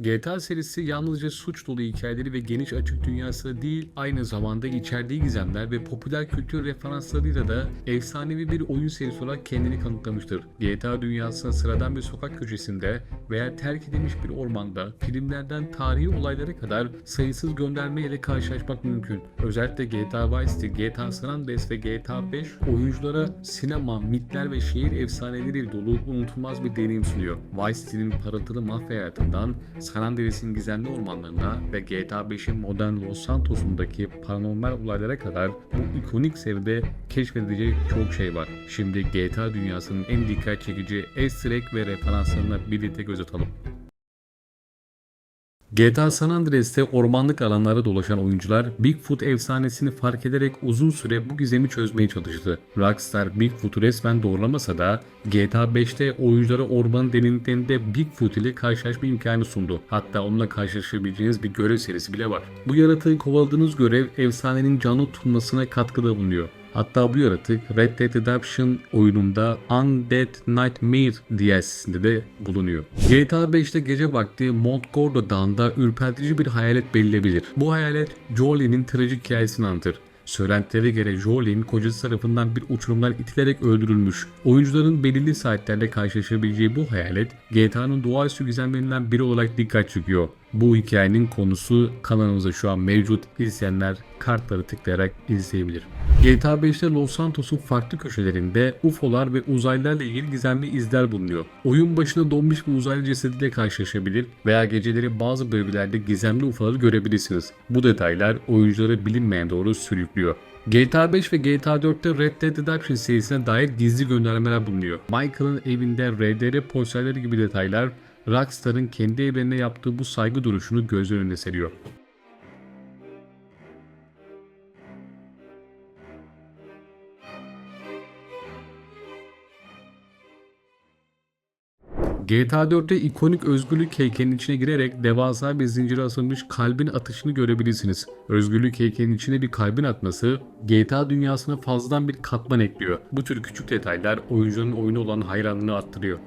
GTA serisi yalnızca suç dolu hikayeleri ve geniş açık dünyası değil, aynı zamanda içerdiği gizemler ve popüler kültür referanslarıyla da efsanevi bir oyun serisi olarak kendini kanıtlamıştır. GTA dünyasına sıradan bir sokak köşesinde veya terk edilmiş bir ormanda, filmlerden tarihi olaylara kadar sayısız gönderme ile karşılaşmak mümkün. Özellikle GTA Vice City, GTA San Andreas ve GTA 5 oyunculara sinema, mitler ve şehir efsaneleri dolu unutulmaz bir deneyim sunuyor. Vice City'nin parıltılı mafya hayatından San Andreas'in gizemli ormanlarına ve GTA 5'in modern Los Santos'undaki paranormal olaylara kadar bu ikonik seride keşfedilecek çok şey var. Şimdi GTA dünyasının en dikkat çekici easter ve referanslarına birlikte göz atalım. GTA San Andreas'te ormanlık alanlara dolaşan oyuncular Bigfoot efsanesini fark ederek uzun süre bu gizemi çözmeye çalıştı. Rockstar Bigfoot'u resmen doğrulamasa da GTA 5'te oyunculara ormanın derinliklerinde Bigfoot ile karşılaşma imkanı sundu. Hatta onunla karşılaşabileceğiniz bir görev serisi bile var. Bu yaratığı kovaladığınız görev efsanenin canlı tutulmasına katkıda bulunuyor. Hatta bu yaratık Red Dead Redemption oyununda Undead Nightmare DLC'sinde de bulunuyor. GTA 5'te gece vakti Mount Gordo Dağı'nda ürpertici bir hayalet belirlebilir. Bu hayalet Jolie'nin trajik hikayesini anlatır. Söylentilere göre Jolie'nin kocası tarafından bir uçurumdan itilerek öldürülmüş. Oyuncuların belirli saatlerde karşılaşabileceği bu hayalet GTA'nın doğaüstü gizemlerinden biri olarak dikkat çekiyor. Bu hikayenin konusu kanalımızda şu an mevcut. İzleyenler kartları tıklayarak izleyebilir. GTA 5'te Los Santos'un farklı köşelerinde UFO'lar ve uzaylılarla ilgili gizemli izler bulunuyor. Oyun başında donmuş bir uzaylı cesediyle karşılaşabilir veya geceleri bazı bölgelerde gizemli UFO'ları görebilirsiniz. Bu detaylar oyuncuları bilinmeyen doğru sürüklüyor. GTA 5 ve GTA 4'te Red Dead Redemption serisine dair gizli göndermeler bulunuyor. Michael'ın evinde RDR posterleri gibi detaylar Rockstar'ın kendi evrenine yaptığı bu saygı duruşunu göz önüne seriyor. GTA 4'te ikonik özgürlük heykelinin içine girerek devasa bir zincire asılmış kalbin atışını görebilirsiniz. Özgürlük heykelinin içine bir kalbin atması GTA dünyasına fazladan bir katman ekliyor. Bu tür küçük detaylar oyuncuların oyunu olan hayranlığını arttırıyor.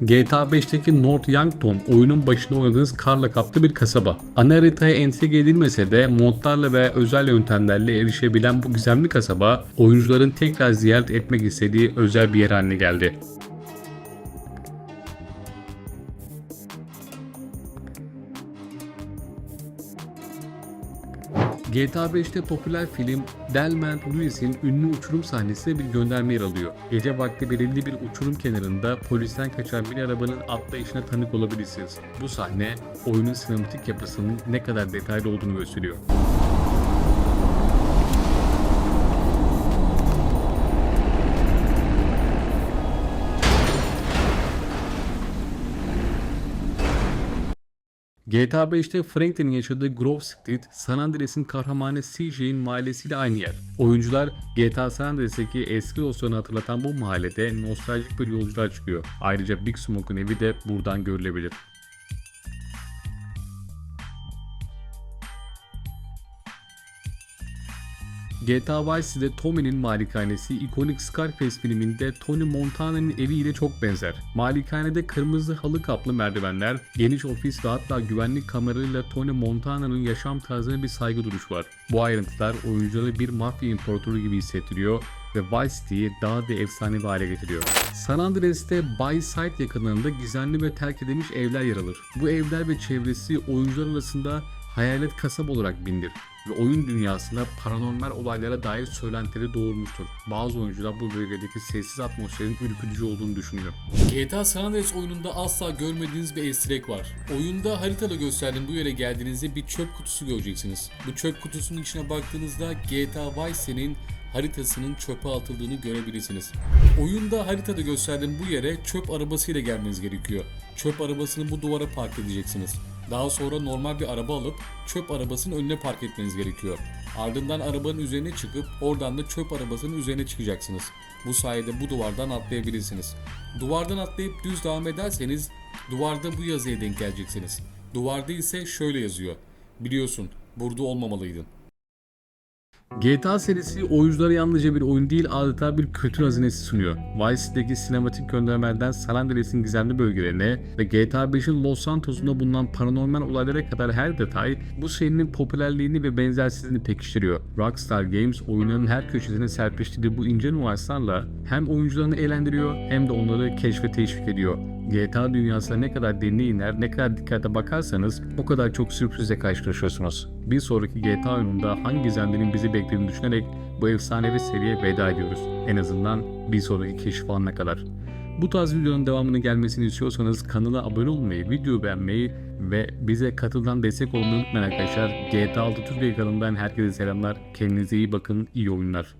GTA 5'teki North Yankton oyunun başında oynadığınız karla kaplı bir kasaba. Ana haritaya entegre edilmese de modlarla ve özel yöntemlerle erişebilen bu gizemli kasaba oyuncuların tekrar ziyaret etmek istediği özel bir yer haline geldi. GTA 5'te popüler film Delman Lewis'in ünlü uçurum sahnesinde bir gönderme yer alıyor. Gece vakti belirli bir uçurum kenarında polisten kaçan bir arabanın atlayışına tanık olabilirsiniz. Bu sahne oyunun sinematik yapısının ne kadar detaylı olduğunu gösteriyor. GTA 5'te Franklin'in yaşadığı Grove Street, San Andreas'ın kahramanı CJ'in mahallesiyle aynı yer. Oyuncular GTA San Andreas'taki eski dostlarını hatırlatan bu mahallede nostaljik bir yolculuğa çıkıyor. Ayrıca Big Smoke'un evi de buradan görülebilir. GTA Vice City'de Tommy'nin malikanesi ikonik Scarface filminde Tony Montana'nın eviyle çok benzer. Malikanede kırmızı halı kaplı merdivenler, geniş ofis ve hatta güvenlik kameralarıyla Tony Montana'nın yaşam tarzına bir saygı duruş var. Bu ayrıntılar oyuncuları bir mafya imparatoru gibi hissettiriyor ve Vice City'yi daha da efsanevi hale getiriyor. San Andreas'te Bay Side yakınlarında gizemli ve terk edilmiş evler yer alır. Bu evler ve çevresi oyuncular arasında hayalet kasaba olarak bilinir ve oyun dünyasında paranormal olaylara dair söylentileri doğurmuştur. Bazı oyuncular bu bölgedeki sessiz atmosferin ürkütücü olduğunu düşünüyor. GTA San Andreas oyununda asla görmediğiniz bir easter egg var. Oyunda haritada gösterdiğim bu yere geldiğinizde bir çöp kutusu göreceksiniz. Bu çöp kutusunun içine baktığınızda GTA Vice City'nin haritasının çöpe atıldığını görebilirsiniz. Oyunda haritada gösterdiğim bu yere çöp arabasıyla gelmeniz gerekiyor. Çöp arabasını bu duvara park edeceksiniz. Daha sonra normal bir araba alıp çöp arabasının önüne park etmeniz gerekiyor. Ardından arabanın üzerine çıkıp oradan da çöp arabasının üzerine çıkacaksınız. Bu sayede bu duvardan atlayabilirsiniz. Duvardan atlayıp düz devam ederseniz duvarda bu yazıya denk geleceksiniz. Duvarda ise şöyle yazıyor. Biliyorsun burada olmamalıydın. GTA serisi oyunculara yalnızca bir oyun değil adeta bir kültür hazinesi sunuyor. Vice City'deki sinematik göndermelerden San Andreas'in gizemli bölgelerine ve GTA 5'in Los Santos'unda bulunan paranormal olaylara kadar her detay bu serinin popülerliğini ve benzersizliğini pekiştiriyor. Rockstar Games oyunların her köşesine serpiştirdiği bu ince nüanslarla hem oyuncularını eğlendiriyor hem de onları keşfe teşvik ediyor. GTA dünyasına ne kadar derine iner, ne kadar dikkate bakarsanız o kadar çok sürprizle karşılaşıyorsunuz. Bir sonraki GTA oyununda hangi gizemlerin bizi beklediğini düşünerek bu efsanevi seriye veda ediyoruz. En azından bir sonraki keşif anına kadar. Bu tarz videonun devamının gelmesini istiyorsanız kanala abone olmayı, videoyu beğenmeyi ve bize katıldan destek olmayı unutmayın arkadaşlar. GTA 6 Türkiye kanalından herkese selamlar. Kendinize iyi bakın, iyi oyunlar.